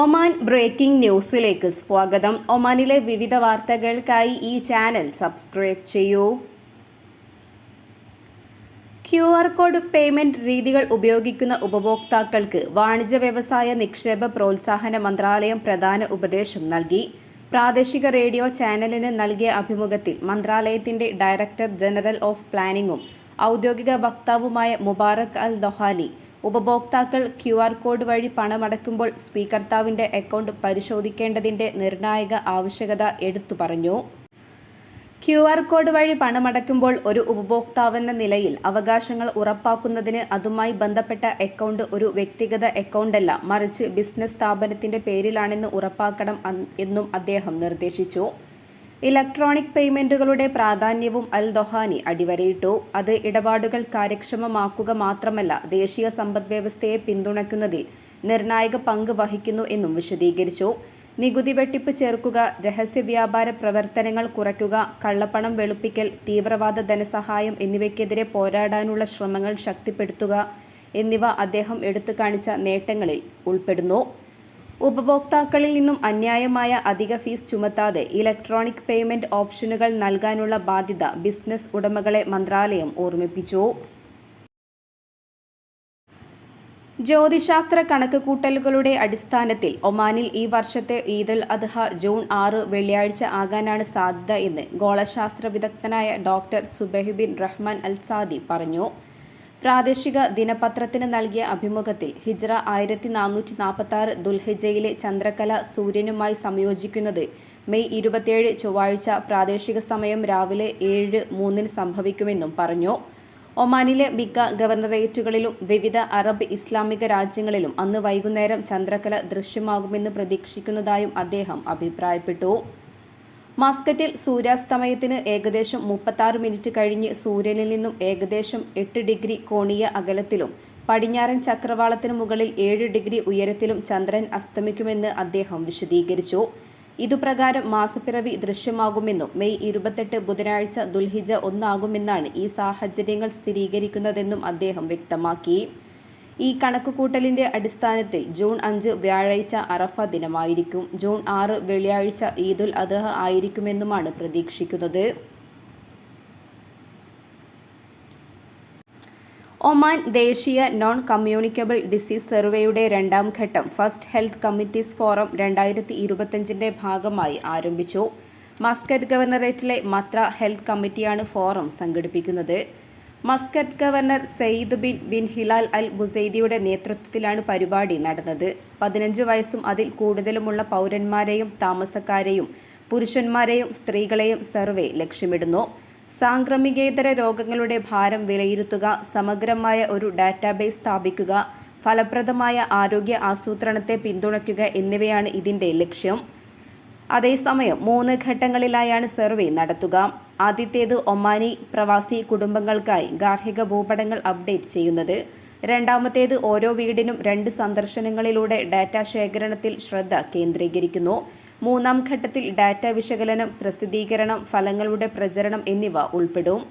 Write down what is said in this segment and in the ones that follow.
Oman breaking ന്യൂസിലേക്ക് സ്വാഗതം. ഒമാനിലെ വിവിധ വാർത്തകൾക്കായി ഈ ചാനൽ സബ്സ്ക്രൈബ് ചെയ്യൂ. ക്യു ആർ കോഡ് പേയ്മെന്റ് രീതികൾ ഉപയോഗിക്കുന്ന ഉപഭോക്താക്കൾക്ക് വാണിജ്യ വ്യവസായ നിക്ഷേപ പ്രോത്സാഹന മന്ത്രാലയം പ്രധാന ഉപദേശം നൽകി. പ്രാദേശിക റേഡിയോ ചാനലിന് നൽകിയ അഭിമുഖത്തിൽ മന്ത്രാലയത്തിന്റെ ഡയറക്ടർ ജനറൽ ഓഫ് പ്ലാനിംഗും ഔദ്യോഗിക വക്താവുമായ മുബാറക് അൽ ദൊഹാനി ഉപഭോക്താക്കൾ ക്യു ആർ കോഡ് വഴി പണമടയ്ക്കുമ്പോൾ സ്വീകർത്താവിന്റെ അക്കൗണ്ട് പരിശോധിക്കേണ്ടതിന്റെ നിർണായക ആവശ്യകത എടുത്തു പറഞ്ഞു. ക്യു ആർ കോഡ് വഴി പണമടയ്ക്കുമ്പോൾ ഒരു ഉപഭോക്താവെന്ന നിലയിൽ അവകാശങ്ങൾ ഉറപ്പാക്കുന്നതിന് അതുമായി ബന്ധപ്പെട്ട അക്കൗണ്ട് ഒരു വ്യക്തിഗത അക്കൗണ്ടല്ല മറിച്ച് ബിസിനസ് സ്ഥാപനത്തിന്റെ പേരിലാണെന്ന് ഉറപ്പാക്കണം എന്നും അദ്ദേഹം നിർദ്ദേശിച്ചു. ഇലക്ട്രോണിക് പേയ്മെന്റുകളുടെ പ്രാധാന്യവും അൽ ദൊഹാനി അടിവരയിട്ടു. അത് ഇടപാടുകൾ കാര്യക്ഷമമാക്കുക മാത്രമല്ല ദേശീയ സമ്പദ്വ്യവസ്ഥയെ പിന്തുണയ്ക്കുന്നതിൽ നിർണായക പങ്ക് വഹിക്കുന്നു എന്നും വിശദീകരിച്ചു. നികുതി വെട്ടിപ്പ് ചേർക്കുക രഹസ്യ വ്യാപാര പ്രവർത്തനങ്ങൾ കുറയ്ക്കുക കള്ളപ്പണം വെളുപ്പിക്കൽ തീവ്രവാദ ധനസഹായം എന്നിവയ്ക്കെതിരെ പോരാടാനുള്ള ശ്രമങ്ങൾ ശക്തിപ്പെടുത്തുക എന്നിവ അദ്ദേഹം എടുത്തു കാണിച്ച നേട്ടങ്ങളിൽ ഉൾപ്പെടുന്നു. ഉപഭോക്താക്കളിൽ നിന്നും അന്യായമായ അധിക ഫീസ് ചുമത്താതെ ഇലക്ട്രോണിക് പേയ്മെന്റ് ഓപ്ഷനുകൾ നൽകാനുള്ള ബാധ്യത ബിസിനസ് ഉടമകളെ മന്ത്രാലയം ഓർമ്മിപ്പിച്ചു. ജ്യോതിശാസ്ത്ര കണക്കുകൂട്ടലുകളുടെ അടിസ്ഥാനത്തിൽ ഒമാനിൽ ഈ വർഷത്തെ ഈദുൽ അദ്ഹ ജൂൺ ആറ് വെള്ളിയാഴ്ച ആകാനാണ് സാധ്യത എന്ന് ഗോളശാസ്ത്ര വിദഗ്ധനായ doctor Subaih bin Rahman Alsadi പറഞ്ഞു. പ്രാദേശിക ദിനപത്രത്തിന് നൽകിയ അഭിമുഖത്തിൽ ഹിജ്റ ആയിരത്തി നാനൂറ്റി നാൽപ്പത്തി ആറ് ദുൽഹിജയിലെ ചന്ദ്രകല സൂര്യനുമായി സംയോജിക്കുന്നത് മെയ് ഇരുപത്തിയേഴ് ചൊവ്വാഴ്ച പ്രാദേശിക സമയം രാവിലെ ഏഴ് മൂന്നിന് സംഭവിക്കുമെന്നും പറഞ്ഞു. ഒമാനിലെ മിക്ക ഗവർണറേറ്റുകളിലും വിവിധ അറബ് ഇസ്ലാമിക രാജ്യങ്ങളിലും അന്ന് വൈകുന്നേരം ചന്ദ്രകല ദൃശ്യമാകുമെന്ന് പ്രതീക്ഷിക്കുന്നതായും അദ്ദേഹം അഭിപ്രായപ്പെട്ടു. മസ്കറ്റിൽ സൂര്യാസ്തമയത്തിന് ഏകദേശം മുപ്പത്താറ് മിനിറ്റ് കഴിഞ്ഞ് സൂര്യനിൽ നിന്നും ഏകദേശം എട്ട് ഡിഗ്രി കോണീയ അകലത്തിലും പടിഞ്ഞാറൻ ചക്രവാളത്തിന് മുകളിൽ ഏഴ് ഡിഗ്രി ഉയരത്തിലും ചന്ദ്രൻ അസ്തമിക്കുമെന്ന് അദ്ദേഹം വിശദീകരിച്ചു. ഇതുപ്രകാരം മാസപ്പിറവി ദൃശ്യമാകുമെന്നും മെയ് ഇരുപത്തെട്ട് ബുധനാഴ്ച ദുൽഹിജ ഒന്നാകുമെന്നാണ് ഈ സാഹചര്യങ്ങൾ സ്ഥിരീകരിക്കുന്നതെന്നും അദ്ദേഹം വ്യക്തമാക്കി. ഈ കണക്കുകൂട്ടലിന്റെ അടിസ്ഥാനത്തിൽ ജൂൺ അഞ്ച് വ്യാഴാഴ്ച അറഫ ദിനമായിരിക്കും. ജൂൺ ആറ് വെള്ളിയാഴ്ച ഈദുൽ അദ്ഹ ആയിരിക്കുമെന്നുമാണ് പ്രതീക്ഷിക്കുന്നത്. ഒമാൻ ദേശീയ നോൺ കമ്മ്യൂണിക്കബിൾ ഡിസീസ് സർവേയുടെ രണ്ടാം ഘട്ടം ഫസ്റ്റ് ഹെൽത്ത് കമ്മിറ്റീസ് ഫോറം രണ്ടായിരത്തി ഇരുപത്തഞ്ചിന്റെ ഭാഗമായി ആരംഭിച്ചു. മസ്കറ്റ് ഗവർണറേറ്റിലെ മത്ര ഹെൽത്ത് കമ്മിറ്റിയാണ് ഫോറം സംഘടിപ്പിക്കുന്നത്. Muscat governor Said bin bin Hilal al ബുസൈദിയുടെ നേതൃത്വത്തിലാണ് പരിപാടി നടന്നത്. പതിനഞ്ച് വയസ്സും അതിൽ കൂടുതലുമുള്ള പൗരന്മാരെയും താമസക്കാരെയും പുരുഷന്മാരെയും സ്ത്രീകളെയും സർവേ ലക്ഷ്യമിടുന്നു. സാംക്രമികേതര രോഗങ്ങളുടെ ഭാരം വിലയിരുത്തുക സമഗ്രമായ ഒരു ഡാറ്റാബേസ് സ്ഥാപിക്കുക ഫലപ്രദമായ ആരോഗ്യ ആസൂത്രണത്തെ പിന്തുണയ്ക്കുക എന്നിവയാണ് ഇതിന്റെ ലക്ഷ്യം. അതേസമയം മൂന്ന് ഘട്ടങ്ങളിലായാണ് സർവേ നടത്തുക. ആദ്യത്തേത് ഒമാനി പ്രവാസി കുടുംബങ്ങൾക്കായി ഗാർഹിക ഭൂപടങ്ങൾ അപ്ഡേറ്റ് ചെയ്യുന്നത്. രണ്ടാമത്തേത് ഓരോ വീടിനും രണ്ട് സന്ദർശനങ്ങളിലൂടെ ഡാറ്റ ശേഖരണത്തിൽ ശ്രദ്ധ കേന്ദ്രീകരിക്കുന്നു. മൂന്നാം ഘട്ടത്തിൽ ഡാറ്റ വിശകലനം പ്രസിദ്ധീകരണം ഫലങ്ങളുടെ പ്രചരണം എന്നിവ ഉൾപ്പെടും.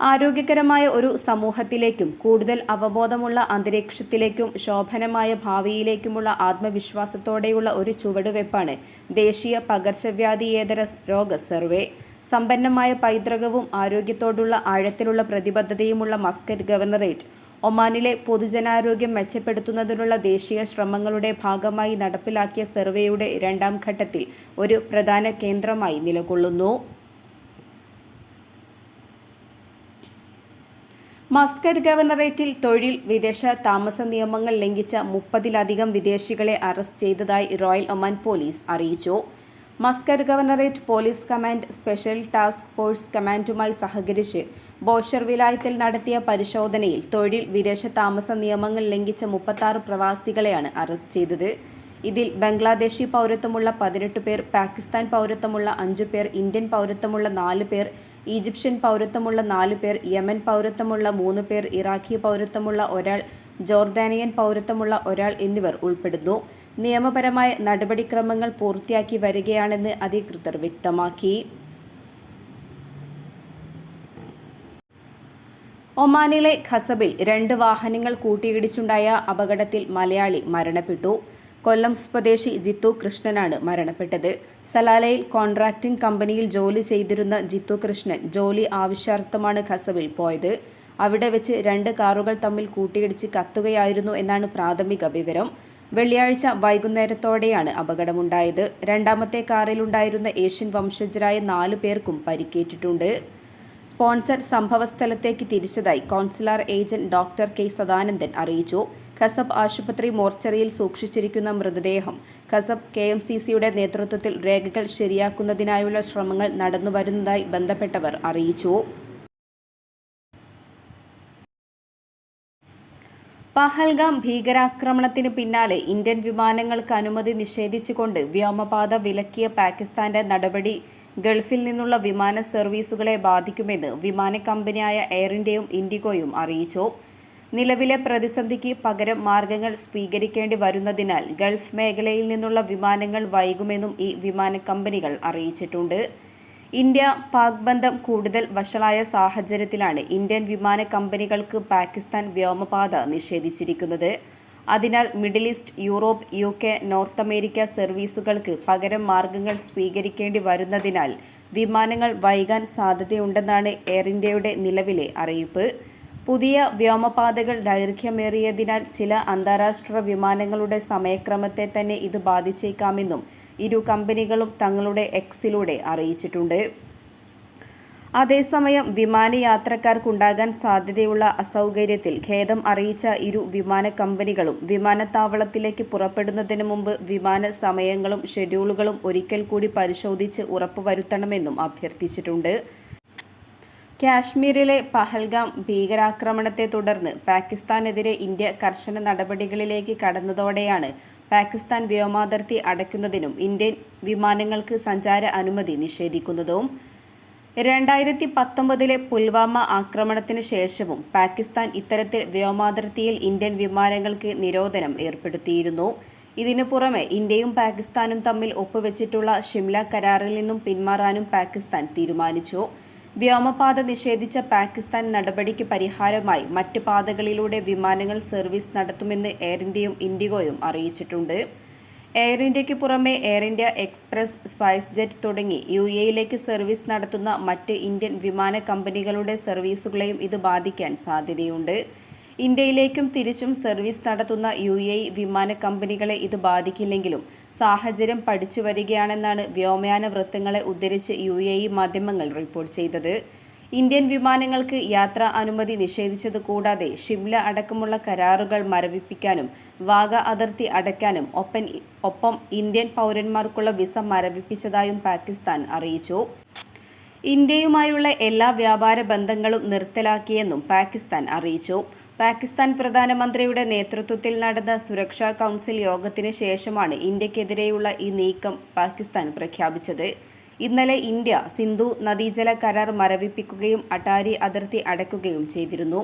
ആരോഗ്യകരമായ ഒരു സമൂഹത്തിലേക്കും കൂടുതൽ അവബോധമുള്ള അന്തരീക്ഷത്തിലേക്കും ശോഭനമായ ഭാവിയിലേക്കുമുള്ള ആത്മവിശ്വാസത്തോടെയുള്ള ഒരു ചുവടുവെപ്പാണ് ദേശീയ പകർച്ചവ്യാധിയേതര രോഗ സർവേ. സമ്പന്നമായ പൈതൃകവും ആരോഗ്യത്തോടുള്ള ആഴത്തിലുള്ള പ്രതിബദ്ധതയുമുള്ള മസ്കറ്റ് ഗവർണറേറ്റ് ഒമാനിലെ പൊതുജനാരോഗ്യം മെച്ചപ്പെടുത്തുന്നതിനുള്ള ദേശീയ ശ്രമങ്ങളുടെ ഭാഗമായി നടപ്പിലാക്കിയ സർവേയുടെ രണ്ടാം ഘട്ടത്തിൽ ഒരു പ്രധാന കേന്ദ്രമായി നിലകൊള്ളുന്നു. മസ്കറ്റ് ഗവർണറേറ്റിൽ തൊഴിൽ വിദേശ താമസ നിയമങ്ങൾ ലംഘിച്ച മുപ്പതിലധികം വിദേശികളെ അറസ്റ്റ് ചെയ്തതായി റോയൽ ഒമാൻ പോലീസ് അറിയിച്ചു. Muscat governorate police command special task force കമാൻഡുമായി സഹകരിച്ച് ബോഷർ വിലായത്തിൽ നടത്തിയ പരിശോധനയിൽ തൊഴിൽ വിദേശ താമസ നിയമങ്ങൾ ലംഘിച്ച മുപ്പത്താറ് പ്രവാസികളെയാണ് അറസ്റ്റ് ചെയ്തത്. ഇതിൽ ബംഗ്ലാദേശി പൗരത്വമുള്ള പതിനെട്ട് പേർ പാകിസ്ഥാൻ പൗരത്വമുള്ള അഞ്ചു പേർ ഇന്ത്യൻ പൗരത്വമുള്ള നാല് പേർ ഈജിപ്ഷ്യൻ പൗരത്വമുള്ള നാല് പേർ യമൻ പൗരത്വമുള്ള മൂന്ന് പേർ ഇറാഖി പൗരത്വമുള്ള ഒരാൾ ജോർദാനിയൻ പൗരത്വമുള്ള ഒരാൾ എന്നിവർ ഉൾപ്പെടുന്നു. നിയമപരമായ നടപടിക്രമങ്ങൾ പൂർത്തിയാക്കി വരികയാണെന്ന് അധികൃതർ വ്യക്തമാക്കി. ഒമാനിലെ ഖസബിൽ രണ്ട് വാഹനങ്ങൾ കൂട്ടിയിടിച്ചുണ്ടായ അപകടത്തിൽ മലയാളി മരണപ്പെട്ടു. കൊല്ലം സ്വദേശി ജിത്തു കൃഷ്ണനാണ് മരണപ്പെട്ടത്. സലാലയിൽ കോൺട്രാക്ടിംഗ് കമ്പനിയിൽ ജോലി ചെയ്തിരുന്ന ജിത്തു കൃഷ്ണൻ ജോലി ആവശ്യാർത്ഥമാണ് ഖസബിൽ പോയത്. അവിടെ വെച്ച് രണ്ട് കാറുകൾ തമ്മിൽ കൂട്ടിയിടിച്ച് കത്തുകയായിരുന്നു എന്നാണ് പ്രാഥമിക വിവരം. വെള്ളിയാഴ്ച വൈകുന്നേരത്തോടെയാണ് അപകടമുണ്ടായത്. രണ്ടാമത്തെ കാറിലുണ്ടായിരുന്ന ഏഷ്യൻ വംശജരായ നാലു പേർക്കും പരിക്കേറ്റിട്ടുണ്ട്. സ്പോൺസർ സംഭവസ്ഥലത്തേക്ക് തിരിച്ചതായി consular agent doctor K Sadanandan അറിയിച്ചു. ഖസബ് ആശുപത്രി മോർച്ചറിയിൽ സൂക്ഷിച്ചിരിക്കുന്ന മൃതദേഹം ഖസബ് കെ എം സി സിയുടെ നേതൃത്വത്തിൽ രേഖകൾ ശരിയാക്കുന്നതിനായുള്ള ശ്രമങ്ങൾ നടന്നുവരുന്നതായി ബന്ധപ്പെട്ടവർ അറിയിച്ചു. പഹൽഗാം ഭീകരാക്രമണത്തിന് പിന്നാലെ ഇന്ത്യൻ വിമാനങ്ങൾക്ക് അനുമതി നിഷേധിച്ചുകൊണ്ട് വ്യോമപാത വിലക്കിയ പാകിസ്ഥാന്റെ നടപടി ഗൾഫിൽ നിന്നുള്ള വിമാന സർവീസുകളെ ബാധിക്കുമെന്ന് വിമാന കമ്പനിയായ എയർ ഇന്ത്യയും ഇൻഡിഗോയും അറിയിച്ചു. നിലവിലെ പ്രതിസന്ധിക്ക് പകരം മാർഗങ്ങൾ സ്വീകരിക്കേണ്ടി വരുന്നതിനാൽ ഗൾഫ് മേഖലയിൽ നിന്നുള്ള വിമാനങ്ങൾ വൈകുമെന്നും ഈ വിമാന കമ്പനികൾ അറിയിച്ചിട്ടുണ്ട്. ഇന്ത്യ പാക് ബന്ധം കൂടുതൽ വഷളായ സാഹചര്യത്തിലാണ് ഇന്ത്യൻ വിമാന കമ്പനികൾക്ക് പാകിസ്ഥാൻ വ്യോമപാത നിഷേധിച്ചിരിക്കുന്നത്. അതിനാൽ middle east Europe U K north America സർവീസുകൾക്ക് പകരം മാർഗങ്ങൾ സ്വീകരിക്കേണ്ടി വരുന്നതിനാൽ വിമാനങ്ങൾ വൈകാൻ സാധ്യതയുണ്ടെന്നാണ് എയർ ഇന്ത്യയുടെ നിലവിലെ അറിയിപ്പ്. പുതിയ വ്യോമപാതകൾ ദൈർഘ്യമേറിയതിനാൽ ചില അന്താരാഷ്ട്ര വിമാനങ്ങളുടെ സമയക്രമത്തെ തന്നെ ഇത് ബാധിച്ചേക്കാമെന്നും ഇരു കമ്പനികളും തങ്ങളുടെ എക്സിലൂടെ അറിയിച്ചിട്ടുണ്ട്. അതേസമയം വിമാനയാത്രക്കാർക്കുണ്ടാകാൻ സാധ്യതയുള്ള അസൗകര്യത്തിൽ ഖേദം അറിയിച്ച ഇരു വിമാന കമ്പനികളും വിമാനത്താവളത്തിലേക്ക് പുറപ്പെടുന്നതിന് മുമ്പ് വിമാന സമയങ്ങളും ഷെഡ്യൂളുകളും ഒരിക്കൽ കൂടി പരിശോധിച്ച് ഉറപ്പുവരുത്തണമെന്നും അഭ്യർത്ഥിച്ചിട്ടുണ്ട്. കാശ്മീരിലെ പഹൽഗാം ഭീകരാക്രമണത്തെ തുടർന്ന് പാകിസ്ഥാനെതിരെ ഇന്ത്യ കർശന നടപടികളിലേക്ക് കടന്നതോടെയാണ് പാകിസ്ഥാൻ വ്യോമാതിർത്തി അടയ്ക്കുന്നതിനും ഇന്ത്യൻ വിമാനങ്ങൾക്ക് സഞ്ചാര അനുമതി നിഷേധിക്കുന്നതും. രണ്ടായിരത്തി പത്തൊമ്പതിലെ പുൽവാമ ആക്രമണത്തിന് ശേഷവും പാകിസ്ഥാൻ ഇത്തരത്തിൽ വ്യോമാതിർത്തിയിൽ ഇന്ത്യൻ വിമാനങ്ങൾക്ക് നിരോധനം ഏർപ്പെടുത്തിയിരുന്നു. ഇതിനു പുറമെ ഇന്ത്യയും പാകിസ്ഥാനും തമ്മിൽ ഒപ്പുവെച്ചിട്ടുള്ള ഷിംല കരാറിൽ നിന്നും പിന്മാറാനും പാകിസ്ഥാൻ തീരുമാനിച്ചു. വ്യോമപാത നിഷേധിച്ച പാകിസ്ഥാൻ നടപടിക്ക് പരിഹാരമായി മറ്റ് പാതകളിലൂടെ വിമാനങ്ങൾ സർവീസ് നടത്തുമെന്ന് എയർ ഇന്ത്യയും ഇൻഡിഗോയും അറിയിച്ചിട്ടുണ്ട്. എയർ ഇന്ത്യയ്ക്ക് പുറമെ air India express spice jet തുടങ്ങി യു എയിലേക്ക് സർവീസ് നടത്തുന്ന മറ്റ് ഇന്ത്യൻ വിമാന കമ്പനികളുടെ സർവീസുകളെയും ഇത് ബാധിക്കാൻ സാധ്യതയുണ്ട്. ഇന്ത്യയിലേക്കും തിരിച്ചും സർവീസ് നടത്തുന്ന യു എ വിമാന കമ്പനികളെ ഇത് ബാധിക്കില്ലെങ്കിലും സാഹചര്യം പഠിച്ചു വരികയാണെന്നാണ് വ്യോമയാന വൃത്തങ്ങളെ ഉദ്ധരിച്ച് യു എ ഇ മാധ്യമങ്ങൾ റിപ്പോർട്ട് ചെയ്തത്. ഇന്ത്യൻ വിമാനങ്ങൾക്ക് യാത്രാ അനുമതി നിഷേധിച്ചത് കൂടാതെ ഷിംല അടക്കമുള്ള കരാറുകൾ മരവിപ്പിക്കാനും വാഗ അതിർത്തി അടയ്ക്കാനും ഒപ്പൻ ഒപ്പം ഇന്ത്യൻ പൗരന്മാർക്കുള്ള വിസ മരവിപ്പിച്ചതായും പാകിസ്ഥാൻ അറിയിച്ചു. ഇന്ത്യയുമായുള്ള എല്ലാ വ്യാപാര ബന്ധങ്ങളും നിർത്തലാക്കിയെന്നും പാകിസ്ഥാൻ അറിയിച്ചു. പാകിസ്ഥാൻ പ്രധാനമന്ത്രിയുടെ നേതൃത്വത്തിൽ നടന്ന സുരക്ഷാ കൗൺസിൽ യോഗത്തിന് ശേഷമാണ് ഇന്ത്യക്കെതിരെയുള്ള ഈ നീക്കം പാകിസ്ഥാൻ പ്രഖ്യാപിച്ചത്. ഇന്നലെ ഇന്ത്യ സിന്ധു നദീജല കരാർ മരവിപ്പിക്കുകയും അട്ടാരി അതിർത്തി അടയ്ക്കുകയും ചെയ്തിരുന്നു.